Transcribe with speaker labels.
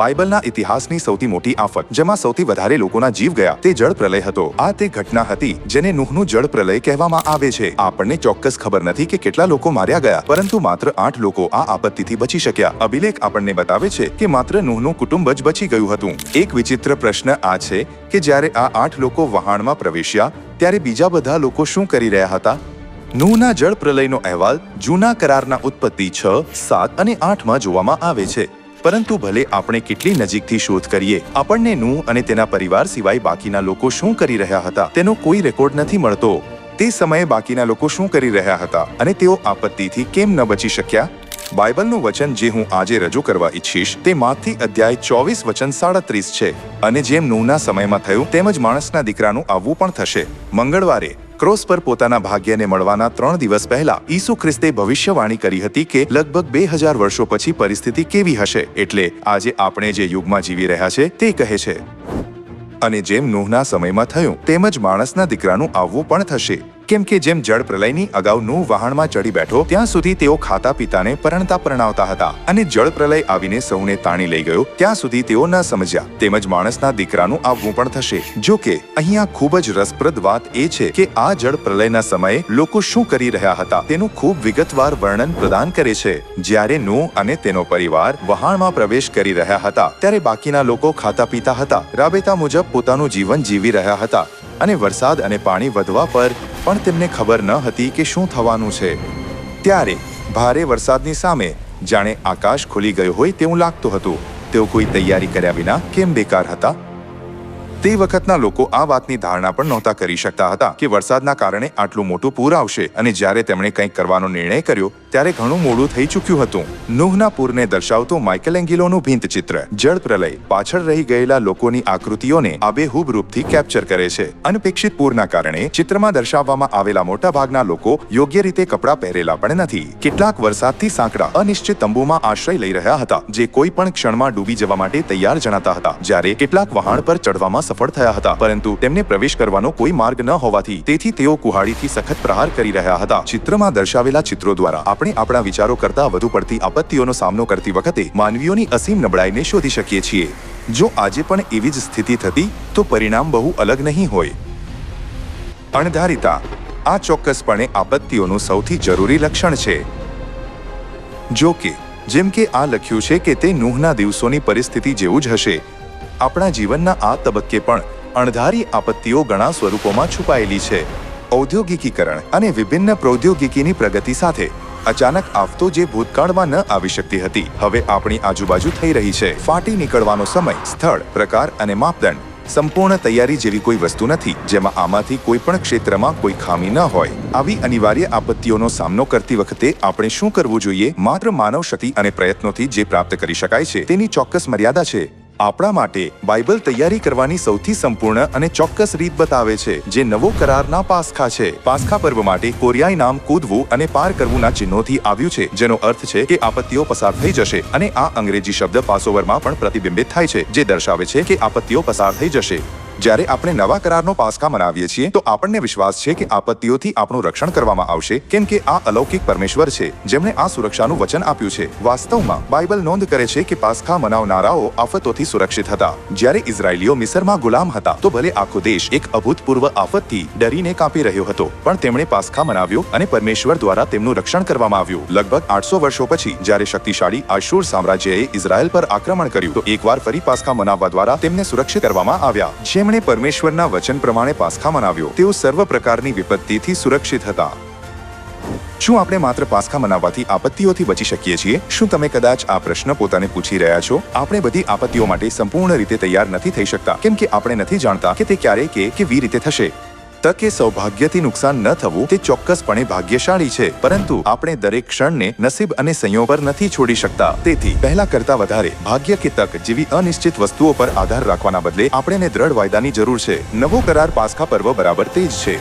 Speaker 1: બાઇબલના ઇતિહાસની સૌથી મોટી આફત, જેમાં સૌથી વધારે લોકોના જીવ ગયા, તે જળ પ્રલય હતો. આ તે ઘટના હતી, જેને નુહનું જળ પ્રલય કહેવામાં આવે છે. આપણને ચોક્કસ ખબર નથી કે કેટલા લોકો માર્યા ગયા, પરંતુ માત્ર આઠ લોકો આ આપત્તિથી બચી શક્યા. અભિલેખ આપણને બતાવે છે કે માત્ર નુહનું કુટુંબ જ બચી ગયું હતું. એક વિચિત્ર પ્રશ્ન આ છે કે જ્યારે આ આઠ લોકો વહાણમાં પ્રવેશ્યા, ત્યારે બીજા બધા લોકો શું કરી રહ્યા હતા? નૂહના જળ પ્રલયનો અહેવાલ જૂના કરારના ઉત્પત્તિ છ, સાત અને આઠમાં જોવામાં આવે છે. પરંતુ ભલે આપણે કેટલી નજીકથી શોધ કરીએ, આપણને નું અને તેના પરિવાર સિવાય બાકીના લોકો શું કરી રહ્યા હતા, તેનો કોઈ રેકોર્ડ નથી મળતો. તે સમયે બાકીના લોકો શું કરી રહ્યા હતા અને તેઓ આપત્તિથી કેમ ન બચી શક્યા? બાઇબલનું વચન જે હું આજે રજૂ કરવા ઈચ્છીશ, તે માથી અધ્યાય ચોવીસ વચન સાડત્રીસ છે. અને જેમ નૂના સમયમાં થયું તેમજ માણસના દીકરાનું આવવું પણ થશે. મંગળવારે ક્રોસ પર પોતાના ભાગ્યને મળવાના ત્રણ દિવસ પહેલા ઈસુ ખ્રિસ્તે ભવિષ્યવાણી કરી હતી કે લગભગ બે હજાર વર્ષો પછી પરિસ્થિતિ કેવી હશે એટલે આજે આપણે જે યુગમાં જીવી રહ્યા છે તે કહે છે. અને જેમ નૂહના સમયમાં થયું તેમજ માણસના દીકરાનું આવવું પણ થશે. કેમ કે જેમ જળ પ્રલયની અગાઉ નૂહ વહાણમાં ચડી બેઠો, ત્યાં સુધી તેઓ ખાતા પીતાને પરણતા પરણાવતા હતા અને જળ પ્રલય આવીને સૌને તાણી લઈ ગયો. ત્યાં સુધી તેઓ ન સમજ્યા. તેમજ માણસના દીકરાનું આવવું પણ થશે. જો કે, અહીંયા ખૂબ જ રસપ્રદ વાત એ છે કે આ જળ પ્રલયના સમયે લોકો શું કરી રહ્યા હતા તેનું ખૂબ વિગતવાર વર્ણન પ્રદાન કરે છે. જ્યારે નું અને તેનો પરિવાર વહાણમાં પ્રવેશ કરી રહ્યા હતા, ત્યારે બાકીના લોકો ખાતા પીતા હતા. રાબેતા મુજબ પોતાનું જીવન જીવી રહ્યા હતા અને વરસાદ અને પાણી વધવા પર પણ તેમને ખબર ન હતી કે શું થવાનું છે. ત્યારે ભારે વરસાદની સામે જાણે આકાશ ખુલી ગયું હોય તેવું લાગતું હતું. તેઓ કોઈ તૈયારી કર્યા વિના કેમ બેકાર હતા? તે વખતના લોકો આ વાતની ધારણા પણ નહોતા કરી શકતા હતા કે વરસાદના કારણે આટલું મોટું પૂર આવશે અને જ્યારે તેમણે કંઈક કરવાનો નિર્ણય કર્યો ત્યારે ઘણું મોડું થઈ ચૂક્યું હતું. નુહના પૂરને દર્શાવતું માઇકલ એંગિલોનું ભીંત ચિત્ર જળ પ્રલય. પાછળ રહી ગયેલા લોકોની આકૃતિઓને આબેહૂબ રૂપથી કેપ્ચર કરે છે. અનપેક્ષિત પૂરના કારણે ચિત્રમાં દર્શાવવામાં આવેલા મોટા ભાગના લોકો યોગ્ય રીતે કપડાં પહેરેલા પણ નથી. કેટલાક વરસાદથી સાંકડા અનિશ્ચિત તંબુમાં આશ્રય લઈ રહ્યા હતા, જે કોઈ પણ ક્ષણમાં ડૂબી જવા માટે તૈયાર જણાતા હતા, જ્યારે કેટલાક વહાણ પર ચડવામાં સફળ થયા હતા, પરંતુ તેમને પ્રવેશ કરવાનો કોઈ માર્ગ ન હોવાથી તેથી તેઓ કુહાડીથી સખત પ્રહાર કરી રહ્યા હતા. ચિત્રમાં દર્શાવેલા ચિત્રો દ્વારા આપણે આપણા વિચારો કરતા વધુ પડતી આપત્તિઓનો સામનો કરતી વખતે માનવીઓની અસીમ નબળાઈને શોધી શકીએ છીએ. જો આજે પણ એવી જ સ્થિતિ થતી, તો પરિણામ બહુ અલગ નહીં હોય. અણધારિતા. આ ચોક્કસપણે આપત્તિઓનું સૌથી જરૂરી લક્ષણ છે. જો કે, જેમ કે આ લખ્યું છે કે તે નુહના દિવસોની પરિસ્થિતિ જેવું જ હશે. આપણા જીવનના આ તબક્કે પણ અણધારી આપત્તિઓ ઘણા સ્વરૂપોમાં છુપાયેલી છે. ઔદ્યોગિકીકરણ અને વિભિન્ન પ્રૌદ્યોગિકીની પ્રગતિ સાથે અચાનક આફતો જે ભૂતકાળમાં ન આવી શકતી હતી. હવે આપણી આજુબાજુ થઈ રહી છે. ફાટી નીકળવાનો સમય, સ્થળ, પ્રકાર અને માપદંડ. સંપૂર્ણ તૈયારી જેવી કોઈ વસ્તુ નથી, જેમાં આમાંથી કોઈ પણ ક્ષેત્રમાં કોઈ ખામી ન હોય. આવી અનિવાર્ય આપત્તિઓનો સામનો કરતી વખતે આપણે શું કરવું જોઈએ? માત્ર માનવ શક્તિ અને પ્રયત્નોથી જે પ્રાપ્ત કરી શકાય છે, તેની ચોક્કસ મર્યાદા છે. આપણા માટે બાઇબલ તૈયારી કરવાની સૌથી સંપૂર્ણ અને ચોક્કસ રીત બતાવે છે, જે નવો કરારના પાસખા છે. પાસખા પર્વ માટે કોરિયાઈ નામ કૂદવું અને પાર કરવુંના ચિહ્નોથી આવ્યું છે, જેનો અર્થ છે કે આપત્તિઓ પસાર થઈ જશે અને આ અંગ્રેજી શબ્દ પાસોવરમાં પણ પ્રતિબિંબિત થાય છે, જે દર્શાવે છે કે આપત્તિઓ પસાર થઈ જશે. જ્યારે આપણે નવા કરારનો પાસકા મનાવીએ છીએ, તો આપણને વિશ્વાસ છે કે આપત્તિઓથી આપણું રક્ષણ કરવામાં આવશે. કેમ કે આ અલૌકિક પરમેશ્વર છે, જેમણે આ સુરક્ષાનું વચન આપ્યું છે. વાસ્તવમાં, બાઇબલ નોંધ કરે છે કે પાસખા મનાવનારાઓ આફતોથી સુરક્ષિત હતા. જ્યારે ઇઝરાયલીઓ મિસરમાં ગુલામ હતા, તો ભલે આખો દેશ એક અભૂતપૂર્વ આફતથી ડરીને કાપી રહ્યો હતો, પણ તેમણે પાસખા મનાવ્યો અને પરમેશ્વર દ્વારા તેમનું રક્ષણ કરવામાં આવ્યું. લગભગ આઠસો વર્ષો પછી, જ્યારે શક્તિશાળી આશુર સામ્રાજ્યએ ઇઝરાયલ પર આક્રમણ કર્યું, તો એકવાર ફરી પાસખા મનાવવા દ્વારા તેમને સુરક્ષિત કરવામાં આવ્યા. જેમણે પરમેશ્વરના વચન પ્રમાણે પાસખા મનાવ્યો. તેઓ સર્વ પ્રકારની વિપત્તિથી સુરક્ષિત હતા. શું આપણે માત્ર પાસખા મનાવવાથી આપત્તિઓથી બચી શકીએ છીએ? શું તમે કદાચ આ પ્રશ્ન પોતાને પૂછી રહ્યા છો? આપણે બધી આપત્તિઓ માટે સંપૂર્ણ રીતે તૈયાર નથી થઈ શકતા. કેમ કે આપણે નથી જાણતા કે તે ક્યારે, કે કેવી રીતે થશે. તકે સૌભાગ્યથી નુકસાન ન થવું તે ચોક્કસપણે ભાગ્યશાળી છે. પરંતુ આપણે દરેક ક્ષણને નસીબ અને સંયોગ પર નથી છોડી શકતા. તેથી પહેલા કરતા વધારે ભાગ્ય કે તક જેવી અનિશ્ચિત વસ્તુઓ પર આધાર રાખવાના બદલે આપણેને દ્રઢ વાયદાની જરૂર છે. નવો કરાર પાસખા પર્વ બરાબર તે જ છે.